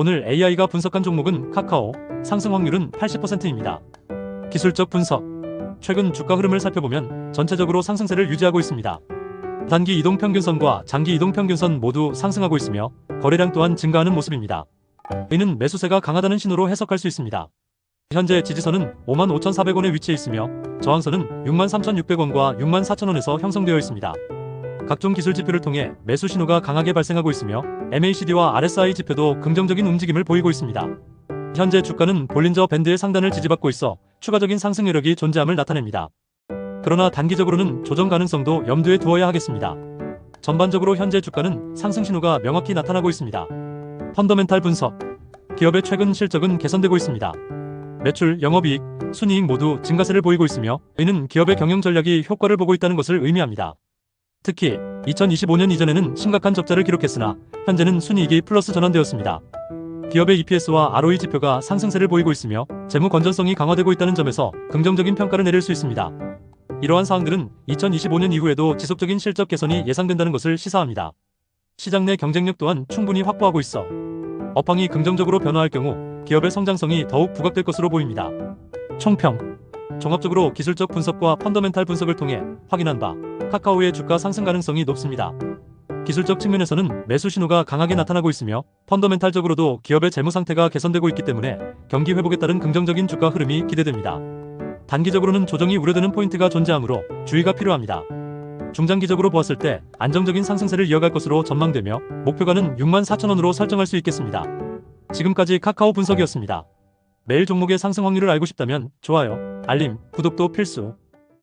오늘 AI가 분석한 종목은 카카오, 상승 확률은 80%입니다. 기술적 분석. 최근 주가 흐름을 살펴보면 전체적으로 상승세를 유지하고 있습니다. 단기 이동 평균선과 장기 이동 평균선 모두 상승하고 있으며 거래량 또한 증가하는 모습입니다. 이는 매수세가 강하다는 신호로 해석할 수 있습니다. 현재 지지선은 55,400원에 위치해 있으며 저항선은 63,600원과 64,000원에서 형성되어 있습니다. 각종 기술 지표를 통해 매수 신호가 강하게 발생하고 있으며 MACD와 RSI 지표도 긍정적인 움직임을 보이고 있습니다. 현재 주가는 볼린저 밴드의 상단을 지지받고 있어 추가적인 상승 여력이 존재함을 나타냅니다. 그러나 단기적으로는 조정 가능성도 염두에 두어야 하겠습니다. 전반적으로 현재 주가는 상승 신호가 명확히 나타나고 있습니다. 펀더멘탈 분석. 기업의 최근 실적은 개선되고 있습니다. 매출, 영업이익, 순이익 모두 증가세를 보이고 있으며 이는 기업의 경영 전략이 효과를 보고 있다는 것을 의미합니다. 특히 2025년 이전에는 심각한 적자를 기록했으나 현재는 순이익이 플러스 전환되었습니다. 기업의 EPS와 ROE 지표가 상승세를 보이고 있으며 재무 건전성이 강화되고 있다는 점에서 긍정적인 평가를 내릴 수 있습니다. 이러한 사항들은 2025년 이후에도 지속적인 실적 개선이 예상된다는 것을 시사합니다. 시장 내 경쟁력 또한 충분히 확보하고 있어 업황이 긍정적으로 변화할 경우 기업의 성장성이 더욱 부각될 것으로 보입니다. 총평 종합적으로 기술적 분석과 펀더멘탈 분석을 통해 확인한 바 카카오의 주가 상승 가능성이 높습니다. 기술적 측면에서는 매수 신호가 강하게 나타나고 있으며 펀더멘탈적으로도 기업의 재무 상태가 개선되고 있기 때문에 경기 회복에 따른 긍정적인 주가 흐름이 기대됩니다. 단기적으로는 조정이 우려되는 포인트가 존재하므로 주의가 필요합니다. 중장기적으로 보았을 때 안정적인 상승세를 이어갈 것으로 전망되며 목표가는 64,000원으로 설정할 수 있겠습니다. 지금까지 카카오 분석이었습니다. 매일 종목의 상승 확률을 알고 싶다면 좋아요, 알림, 구독도 필수.